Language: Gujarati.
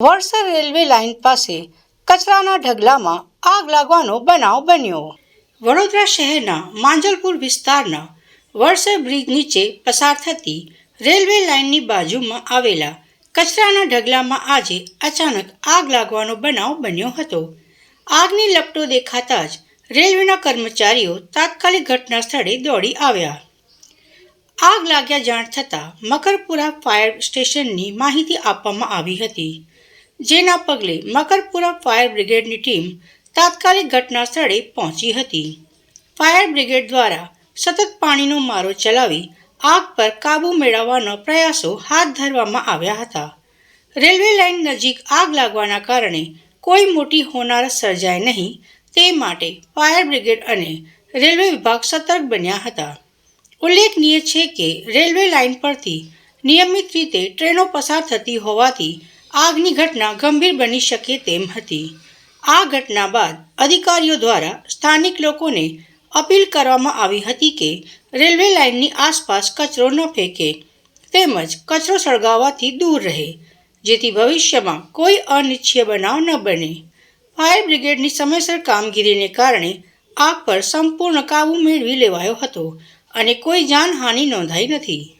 વડસર રેલવે લાઇન પાસે કચરાના ઢગલામાં આગ લાગવાનો બનાવ બન્યો. વડોદરા શહેરના માંજલપુર વિસ્તારના વડસર બ્રિજ નીચે પસાર થતી રેલવે લાઇનની બાજુમાં આવેલા કચરાના ઢગલામાં આજે અચાનક આગ લાગવાનો બનાવ બન્યો હતો. આગની લપટો દેખાતા જ રેલવેના કર્મચારીઓ તાત્કાલિક ઘટના સ્થળે દોડી આવ્યા. આગ લાગ્યા જાણ થતાં મકરપુરા ફાયર સ્ટેશનની માહિતી આપવામાં આવી હતી. જેના પગલે મકરપુરા ફાયર બ્રિગેડની ટીમ તાત્કાલિક ઘટના સ્થળે પહોંચી હતી. ફાયર બ્રિગેડ દ્વારા સતત પાણીનો મારો ચલાવી આગ પર કાબૂ મેળવવાનો પ્રયાસો હાથ ધરવામાં આવ્યા હતા. રેલવે લાઇન નજીક આગ લાગવાના કારણે કોઈ મોટી હોનારત સર્જાય નહીં, તે માટે ફાયર બ્રિગેડ અને રેલવે વિભાગ સતર્ક બન્યા હતા. ઉલ્લેખનીય છે કે રેલવે લાઇન પરથી નિયમિત રીતે ટ્રેનો પસાર થતી હોવાથી આગની ઘટના ગંભીર બની શકે તેમ હતી. આ ઘટના બાદ અધિકારીઓ દ્વારા સ્થાનિક લોકોને અપીલ કરવામાં આવી હતી કે રેલવે લાઇનની આસપાસ કચરો ન ફેંકે તેમજ કચરો સળગાવવાથી દૂર રહે, જેથી ભવિષ્યમાં કોઈ અનિચ્છીય બનાવ ન બને. ફાયર બ્રિગેડની સમયસર કામગીરીને કારણે આગ પર સંપૂર્ણ કાબૂ મેળવી લેવાયો હતો અને કોઈ જાનહાનિ નોંધાઈ નથી.